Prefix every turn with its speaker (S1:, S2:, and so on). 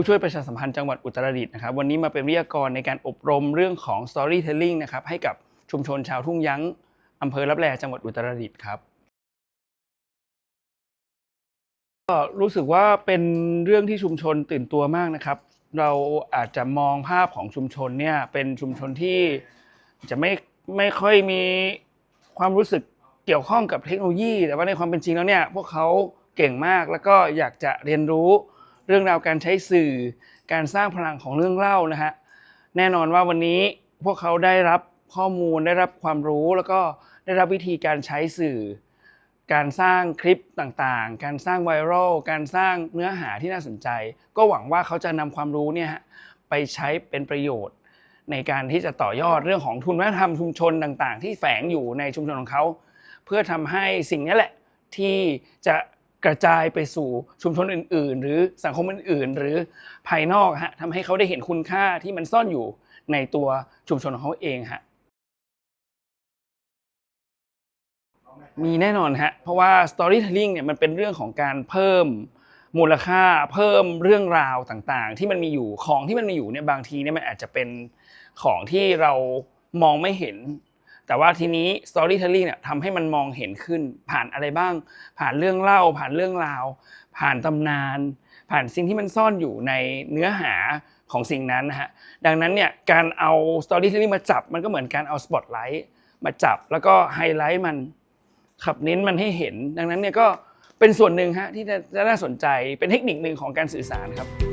S1: ผู้ช่วยประชาสัมพันธ์จังหวัดอุตรดิตถ์นะครับ วันนี้มาเป็นวิทยากรในการอบรมเรื่องของ storytelling นะครับให้กับชุมชนชาวทุ่งยั้งอำเภอรับแลจังหวัดอุตรดิตถ์ครับก็รู้สึกว่าเป็นเรื่องที่ชุมชนตื่นตัวมากนะครับ เราอาจจะมองภาพของชุมชนเนี่ยเป็นชุมชนที่จะไม่ไม่ค่อยมีความรู้สึกเกี่ยวข้องกับเทคโนโลยี แต่ว่าในความเป็นจริงแล้วเนี่ยพวกเขาเก่งมากแล้วก็อยากจะเรียนรู้ เรื่องราวการใช้สื่อ การสร้างพลังของเรื่องเล่านะฮะแน่นอนว่าวันนี้พวกเขาได้รับข้อมูลได้รับความรู้แล้วก็ได้รับวิธีการใช้สื่อ การสร้างคลิปต่างๆ การสร้างไวรัลการสร้างเนื้อหาที่น่าสนใจ ก็หวังว่าเขาจะนำความรู้เนี่ยไปใช้เป็นประโยชน์ ในการที่จะต่อยอดเรื่องของทุนวัฒนธรรมชุมชนต่างๆ ที่แฝงอยู่ในชุมชนของเขา เพื่อทำให้สิ่งนี้แหละที่จะ กระจายไปสู่ชุมชนอื่น ๆ หรือสังคมอื่น ๆ หรือภายนอกฮะทำให้เขาได้เห็นคุณค่าที่มันซ่อนอยู่ในตัวชุมชนของเขาเองฮะมีแน่นอนฮะเพราะว่า storytelling เนี่ยมันเป็นเรื่องของการเพิ่มมูลค่าเพิ่มเรื่องราวต่างๆ ที่มันมีอยู่ของที่มันมีอยู่เนี่ยบางทีเนี่ยมันอาจจะเป็นของที่เรามองไม่เห็น แต่ว่าทีนี้ storytelling เนี่ยทำให้มันมองเห็นขึ้น ผ่านอะไรบ้าง ผ่านเรื่องเล่า ผ่านเรื่องราว ผ่านตำนาน ผ่านสิ่งที่มันซ่อนอยู่ในเนื้อหาของสิ่งนั้นนะฮะดังนั้นเนี่ยการเอา storytelling มาจับมันก็เหมือนการเอา spotlight มาจับแล้วก็ไฮไลท์มันขับเน้นมันให้เห็น ดังนั้นเนี่ยก็เป็นส่วนหนึ่งฮะที่จะจะน่าสนใจเป็นเทคนิคหนึ่งของการสื่อสารครับ